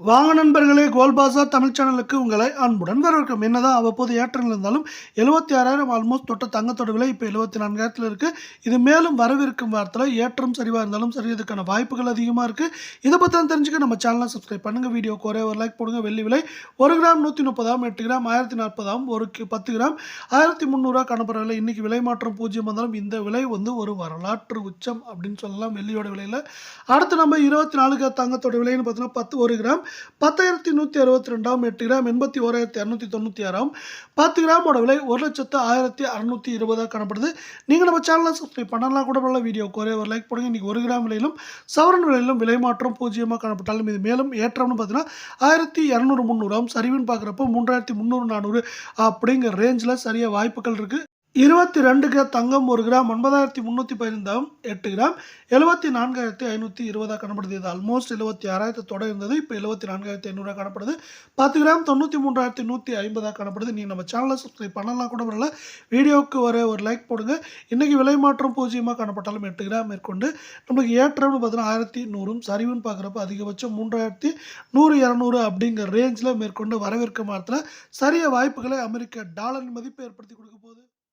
வாங்க நண்பர்களே கோல்பாசா தமிழ் சேனலுக்கு உங்களை அன்புடன் வரவேற்கும் என்னதான் அவ்வப்போது ஏற்றங்கள் இருந்தாலும் எழுபத்தி ஆறாயிரம் ஆல்மோஸ்ட் தொட்ட தங்கத்தோட விலை இப்போ எழுபத்தி நான்காயிரத்தில் இருக்குது இது மேலும் வரவிருக்கும் வாரத்தில் ஏற்றம் சரிவாக இருந்தாலும் சரியதுக்கான வாய்ப்புகள் அதிகமாக இருக்குது இதை பற்றி தெரிஞ்சுக்க நம்ம சேனலை சப்ஸ்கிரைப் பண்ணுங்கள் வீடியோக்கு ஒரே ஒரு லைக் போடுங்க. வெள்ளி விலை ஒரு கிராம் நூற்றி முப்பதாம் எட்டு கிராம் ஆயிரத்தி நாற்பதாம் ஒரு பத்து கிராம் ஆயிரத்தி முந்நூறுரூவா காணப்படுற விலை இன்றைக்கி விலை மாற்றம் பூஜ்ஜியம் வந்தாலும் இந்த விலை வந்து ஒரு வரலாற்று உச்சம் அப்படின்னு சொல்லலாம் வெள்ளியோட விலையில். அடுத்து நம்ம இருபத்தி நாலு தங்கத்தோட விலைன்னு பார்த்தோன்னா பத்து ஒரு கிராம் பத்தாயிரத்தி நூற்றி அறுபத்தி ரெண்டாம் எட்டு கிராம் எண்பத்தி ஓராயிரத்தி இரநூத்தி தொண்ணூற்றி ஆறாம். பத்து கிராமோட விலை ஒரு லட்சத்து ஆயிரத்தி அறநூற்றி இருபதாக காணப்படுது. நீங்கள் நம்ம சேனலை சப்ஸ்கிரைப் பண்ணலாம் கூட நல்ல வீடியோ குறைய ஒரு லைக் போடுங்க. இன்றைக்கி ஒரு கிராம் விலையிலும் சவரன் விலையிலும் விலை மாற்றம் பூஜ்ஜியமாக காணப்பட்டாலும் இது மேலும் ஏற்றம்னு பார்த்தீங்கன்னா ஆயிரத்தி இரநூறு முந்நூறாம் சரிவுன்னு பார்க்குறப்போ மூன்றாயிரத்தி முந்நூறு நானூறு அப்படிங்கிற ரேஞ்சில் சரியாக வாய்ப்புகள் இருக்குது இருபத்தி ரெண்டு கிராம் தங்கம் ஒரு கிராம் ஒன்பதாயிரத்தி முந்நூற்றி பதினைந்தாம் எட்டு கிராம் எழுபத்தி நான்காயிரத்தி ஐநூற்றி இருபதாக காணப்படுது இது ஆல்மோஸ்ட் எழுபத்தி ஆறாயிரத்து தொட இருந்தது இப்போ எழுபத்தி நான்காயிரத்தி ஐநூறுரூவா காணப்படுது. பத்து கிராம் தொண்ணூற்றி மூன்றாயிரத்தி நூற்றி ஐம்பதாக காணப்படுது. நீங்கள் நம்ம சேனலை சப்ஸ்கிரைப் பண்ணலாம். கூட வரல வீடியோவுக்கு ஒரு ஒரு லைக் போடுங்க. இன்றைக்கி விலை மாற்றம் பூஜ்ஜியமாக காணப்பட்டாலும் எட்டு கிராம் மேற்கொண்டு நம்மளுக்கு ஏற்றம்னு பார்த்தீங்கன்னா ஆயிரத்தி நூறும் சரிவுன்னு பார்க்குறப்ப அதிகபட்சம் மூன்றாயிரத்தி நூறு இரநூறு அப்படிங்கிற ரேஞ்சில் மேற்கொண்டு வரவேற்க மாதத்தில் சரிய வாய்ப்புகளை அமெரிக்க டாலரின் மதிப்பு ஏற்படுத்தி கொடுக்க போகுது.